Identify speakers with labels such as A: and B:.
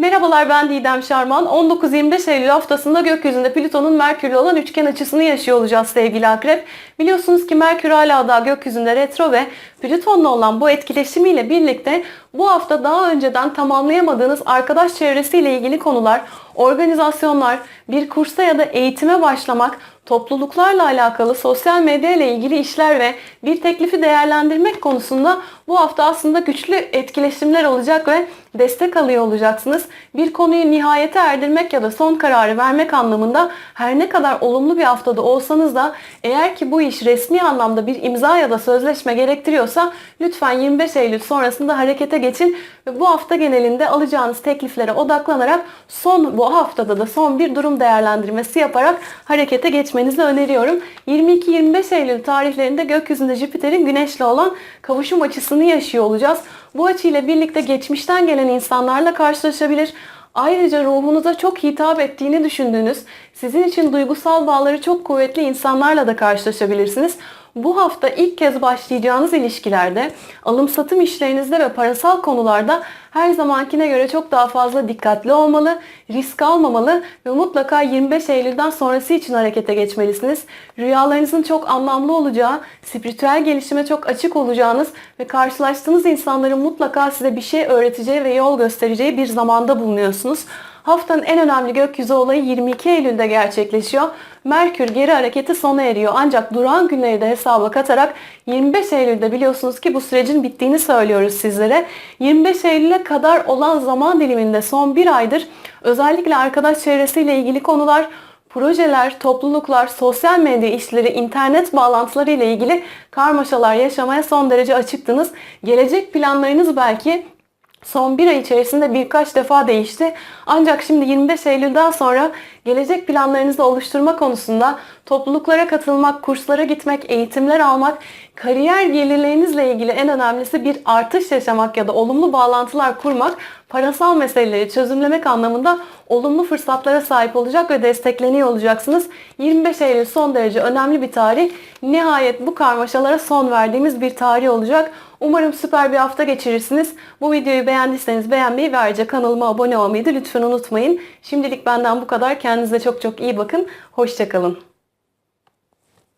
A: Merhabalar ben Didem Şarman. 19-25 Eylül haftasında gökyüzünde Plüton'un Merkür'le olan üçgen açısını yaşıyor olacağız sevgili Akrep. Biliyorsunuz ki Merkür hala daha gökyüzünde retro ve Plüton'la olan bu etkileşimiyle birlikte bu hafta daha önceden tamamlayamadığınız arkadaş çevresiyle ilgili konular, organizasyonlar, bir kursa ya da eğitime başlamak, topluluklarla alakalı sosyal medya ile ilgili işler ve bir teklifi değerlendirmek konusunda bu hafta aslında güçlü etkileşimler olacak ve destek alıyor olacaksınız. Bir konuyu nihayete erdirmek ya da son kararı vermek anlamında her ne kadar olumlu bir haftada olsanız da eğer ki bu iş resmi anlamda bir imza ya da sözleşme gerektiriyorsa lütfen 25 Eylül sonrasında harekete geçin ve bu hafta genelinde alacağınız tekliflere odaklanarak son bu haftada da son bir durum değerlendirmesi yaparak harekete geçmenizi öneriyorum. 22-25 Eylül tarihlerinde gökyüzünde Jüpiter'in Güneş'le olan kavuşum açısını yaşıyor olacağız. Bu açıyla birlikte geçmişten gelen insanlarla karşılaşabilir. Ayrıca ruhunuza çok hitap ettiğini düşündüğünüz, sizin için duygusal bağları çok kuvvetli insanlarla da karşılaşabilirsiniz. Bu hafta ilk kez başlayacağınız ilişkilerde, alım satım işlerinizde ve parasal konularda her zamankine göre çok daha fazla dikkatli olmalı, risk almamalı ve mutlaka 25 Eylül'den sonrası için harekete geçmelisiniz. Rüyalarınızın çok anlamlı olacağı, spiritüel gelişime çok açık olacağınız ve karşılaştığınız insanların mutlaka size bir şey öğreteceği ve yol göstereceği bir zamanda bulunuyorsunuz. Haftanın en önemli gökyüzü olayı 22 Eylül'de gerçekleşiyor. Merkür geri hareketi sona eriyor. Ancak duran günleri de hesaba katarak 25 Eylül'de biliyorsunuz ki bu sürecin bittiğini söylüyoruz sizlere. 25 Eylül'e kadar olan zaman diliminde son bir aydır özellikle arkadaş çevresiyle ilgili konular projeler, topluluklar, sosyal medya işleri, internet bağlantıları ile ilgili karmaşalar yaşamaya son derece açıktınız. Gelecek planlarınız belki son bir ay içerisinde birkaç defa değişti. Ancak şimdi 25 Eylül'den sonra gelecek planlarınızı oluşturma konusunda topluluklara katılmak, kurslara gitmek, eğitimler almak, kariyer gelirlerinizle ilgili en önemlisi bir artış yaşamak ya da olumlu bağlantılar kurmak, parasal meseleleri çözümlemek anlamında olumlu fırsatlara sahip olacak ve destekleniyor olacaksınız. 25 Eylül son derece önemli bir tarih. Nihayet bu karmaşalara son verdiğimiz bir tarih olacak. Umarım süper bir hafta geçirirsiniz. Bu videoyu beğendiyseniz beğenmeyi ve ayrıca kanalıma abone olmayı da lütfen unutmayın. Şimdilik benden bu kadar. Kendinize çok çok iyi bakın. Hoşçakalın.